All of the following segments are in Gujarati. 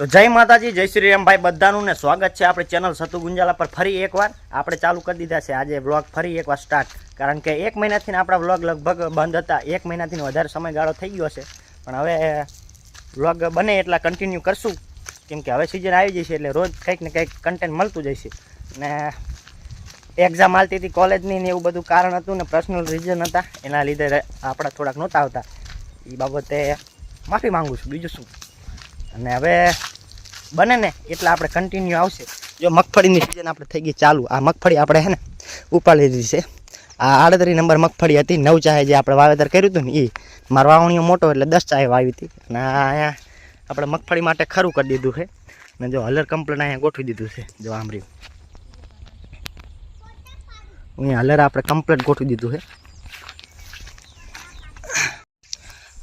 તો જય માતાજી, જય શ્રી રામભાઈ, બધાનું ને સ્વાગત છે આપણી ચેનલ સતુ ગુંજાલા પર ફરી એકવાર. આપણે ચાલુ કરી દીધા છે આજે વ્લોગ ફરી એકવાર સ્ટાર્ટ કારણ કે એક મહિનાથી આપણા વ્લોગ લગભગ બંધ હતા. એક મહિનાથી વધારે સમયગાળો થઈ ગયો છે. પણ હવે વ્લોગ બને એટલા કન્ટિન્યુ કરશું. કેમ કે હવે સિઝન આવી જશે એટલે રોજ કંઈક ને કંઈક કન્ટેન્ટ મળતું જશે. ને એક્ઝામ હાલતી હતી કોલેજની ને એવું બધું કારણ હતું ને પર્સનલ રીઝન હતા. એના લીધે આપણા થોડાક નહોતા આવતા. એ બાબતે માફી માંગુ છું. બીજું શું? અને હવે બને ને એટલે આપણે કન્ટિન્યુ આવશે. જો મગફળીની સિઝન આપણે થઈ ગઈ ચાલુ. આ મગફળી આપણે હે ને ઉપાડી લીધી છે. આ આડત્રીસ નંબર મગફળી હતી. નવ ચાહે જે આપણે વાવેતર કર્યું હતું ને એ મારો વાવણીઓ મોટો એટલે દસ ચાહે વાવી હતી. અને અહીંયા આપણે મગફળી માટે ખરું કરી દીધું છે. ને જો હલર કમ્પ્લેન અહીંયા ગોઠવી દીધું છે. જો આમ અહીંયા હલર આપણે કમ્પ્લેટ ગોઠવી દીધું છે.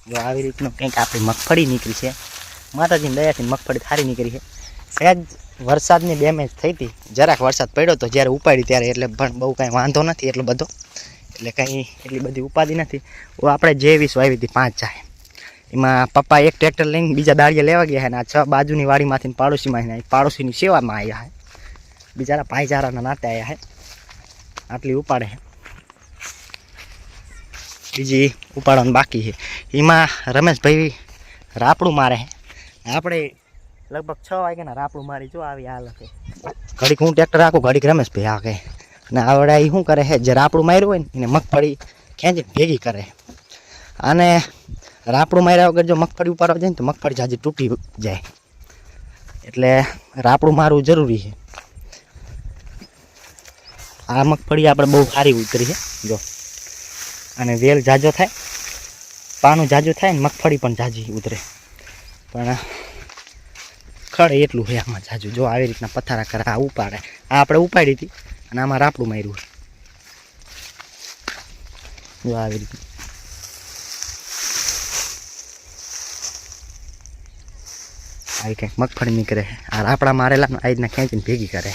જો આવી રીતનું કંઈક આપણી મગફળી નીકળી છે. માતાજીની દયાથી મગફળી સારી નીકળી છે. સહેજ વરસાદની ડેમેજ થઈ હતી. જરાક વરસાદ પડ્યો તો જ્યારે ઉપાડી ત્યારે એટલે પણ બહુ કાંઈ વાંધો નથી એટલો બધો. એટલે કંઈ એટલી બધી ઉપાધિ નથી. આપણે જે વીસ વાવી હતી, પાંચ ચાહે. એમાં પપ્પા એક ટ્રેક્ટર લઈને બીજા દાળિયા લેવા ગયા છે અને આ છ બાજુની વાડીમાંથી પાડોશીમાં પાડોશીની સેવામાં આવ્યા છે. બિચારા ભાઈચારાના નાતે આવ્યા છે. આટલી ઉપાડે છે. બીજી ઉપાડવાની બાકી છે. એમાં રમેશભાઈ રાપડું મારે છે. આપણે લગભગ છ વાગ્યાના રાપડું મારી જો આવી આ લખે ઘડીક હું ટ્રેક્ટર રાખું ઘડીક રમેશભાઈ કે અને આવડે એ શું કરે છે? જે રાપડું માર્યું હોય ને, એને મગફળી ખેંચી ભેગી કરે. અને રાપડું માર્યા વગર જો મગફળી ઉપાડવા જાય ને, તો મગફળી જાજી તૂટી જાય. એટલે રાપડું મારવું જરૂરી છે. આ મગફળી આપણે બહુ સારી ઉતરી છે. જો. અને વેલ જાજો થાય, પાનું જાજુ થાય ને મગફળી પણ જાજી ઉતરે. પણ ખડે એટલું છે આમાં જાજુ. જો આવી રીતના પથારા કરે, આ ઉપાડે. આ આપણે ઉપાડી હતી અને આમાં રાપડું માર્યું જો આવી રીતના. આવી કંઈક મગફળી નીકળે આ રાપડા મારેલા આવી રીતના ખેંચીને ભેગી કરે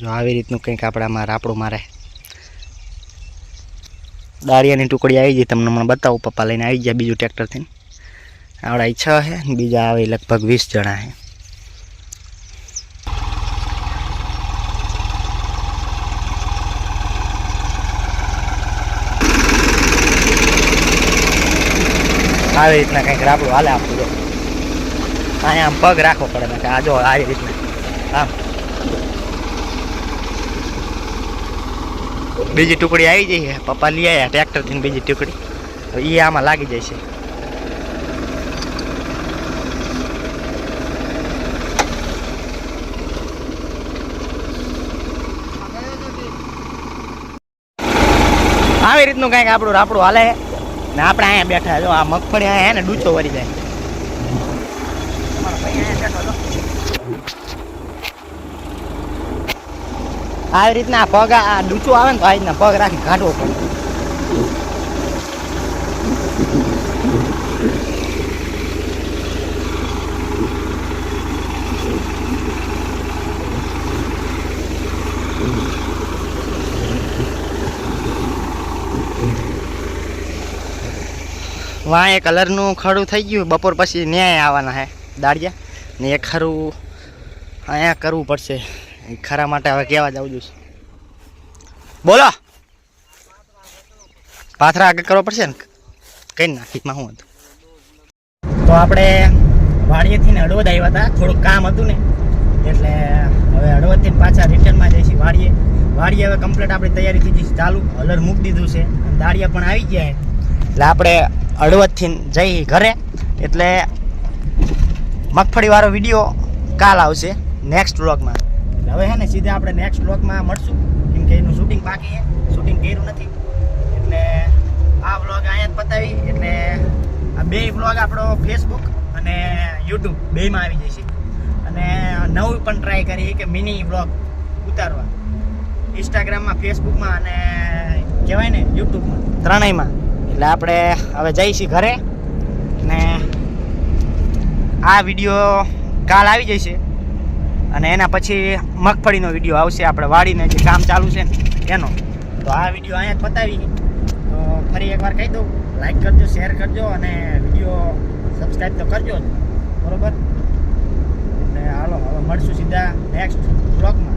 જો આવી રીતનું કંઈક આપણામાં રાપડું મારે. દાળિયાની ટુકડી આવી ગઈ. તમને મને બતાવું. પપ્પા લઈને આવી ગયા બીજું ટ્રેક્ટરથી આવડા છ છે બીજા આવે લગભગ વીસ જણા છે આવી રીતના કંઈક રાબડું હાલે આપવું જો અહીંયા આમ પગ રાખવો પડે ને આ જો આવી રીતના આમ. બીજી ટુકડી આવી જઈ પપ્પા લઈ આવ્યા ટ્રેક્ટરથી બીજી ટુકડી. તો એ આમાં લાગી જાય છે. આવી રીતનું કાંઈક આપણું રાપડું હાલે ને આપણે અહીંયા બેઠા જો આ મગફળી અહીંયા ને ડૂચો વળી જાય તમારો ભાઈ અહીંયા બેઠો જો. આવી રીતના પગ, આ ડૂચું આવે ને તો આવી રીતના પગ રાખી કાઢવો પડે. વાં એ કલરનું ખડું થઈ ગયું, બપોર પછી ન્યાય આવવાના હે. દાળિયા ને એ ખરું અહીંયા કરવું પડશે. ખરા માટે હવે કહેવા જવું જોઈશે બોલો. પાથરા આગળ કરવો પડશે ને? કઈ નાખીકમાં શું હતું. તો આપણે વાડીએથી ને હળવદ આવ્યા હતા. થોડુંક કામ હતું ને. એટલે હવે હળવદથી પાછા રિટર્નમાં જઈશું વાડીએ. વાડીએ હવે કમ્પ્લીટ આપણી તૈયારી થઈ જઈશ ચાલુ. હલર મૂકી દીધું છે. અને દાળિયા પણ આવી ગયા એટલે આપણે હળવદથી જઈ ઘરે. એટલે મગફળીવાળો વીડિયો કાલ આવશે. નેક્સ્ટ વ્લોગમાં હવે હે ને સીધા આપણે નેક્સ્ટ બ્લોગમાં મળશું. કેમ કે એનું શૂટિંગ બાકી છે. શૂટિંગ કર્યું નથી. એટલે આ વ્લોગ અહીંયા જ પતાવી. એટલે આ બે વ્લોગ આપણો ફેસબુક અને યુટ્યુબ બેમાં આવી જશે. અને નવું પણ ટ્રાય કરી કે મિની વ્લોગ ઉતારવા. ઇન્સ્ટાગ્રામમાં ફેસબુકમાં અને કહેવાય ને યુટ્યુબમાં ત્રણેયમાં. એટલે આપણે હવે જઈશું ઘરે. ને આ વીડિયો કાલ આવી જશે. અને એના પછી મગફળીનો વીડિયો આવશે, આપણે વાડીને જે કામ ચાલુ છે એનો. તો આ વીડિયો અહીંયા પતાવી. તો ફરી એકવાર કહી દઉં લાઈક કરજો શેર કરજો અને વીડિયો સબસ્ક્રાઈબ તો કરજો જ. બરોબર? એટલે હાલો, હવે મળશું સીધા નેક્સ્ટ બ્લોગમાં